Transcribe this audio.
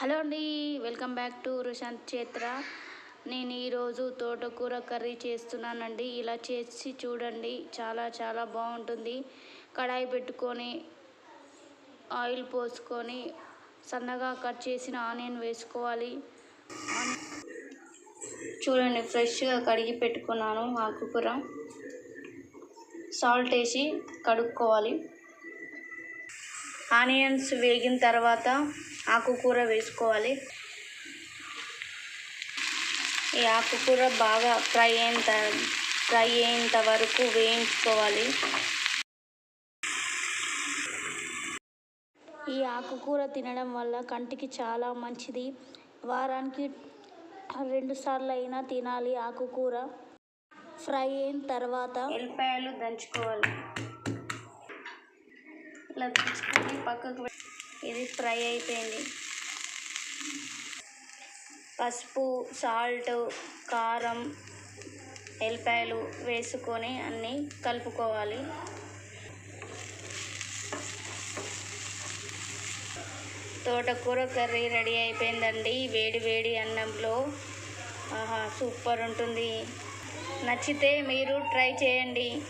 Hello అండి welcome back to Rushanth Chetra నేను ఈరోజు తోటకూర కర్రీ చేస్తున్నానండి. ఇలా చేసి చూడండి చాలా చాలా బాగుంటుంది. కడాయి పెట్టుకొని ఆయిల్ పోసుకొని సన్నగా కట్ చేసిన ఆనియన్ వేసుకోవాలి. చూడండి ఫ్రెష్గా కడిగి పెట్టుకున్నాను ఆకుకూర. సాల్ట్ వేసి కడుక్కోవాలి. ఆనియన్స్ వేగిన తర్వాత ఆకుకూర వేసుకోవాలి. ఈ ఆకుకూర బాగా ఫ్రై అయ్యేంత ఫ్రై అయ్యేంత వరకు వేయించుకోవాలి. ఈ ఆకుకూర తినడం వల్ల కంటికి చాలా మంచిది. వారానికి రెండు సార్లు అయినా తినాలి ఆకుకూర ఫ్రై అయిన తర్వాత ఎల్లిపాయలు దంచుకోవాలి. ఇలా దంచుకొని పక్కకు ఇది ఫ్రై అయిపోయింది. పసుపు సాల్ట్ కారం ఎల్లిపాయలు వేసుకొని అన్నీ కలుపుకోవాలి. తోటకూర కర్రీ రెడీ అయిపోయిందండి. వేడి వేడి అన్నంలో. ఆహా సూపర్ ఉంటుంది. నచ్చితే మీరు ట్రై చేయండి.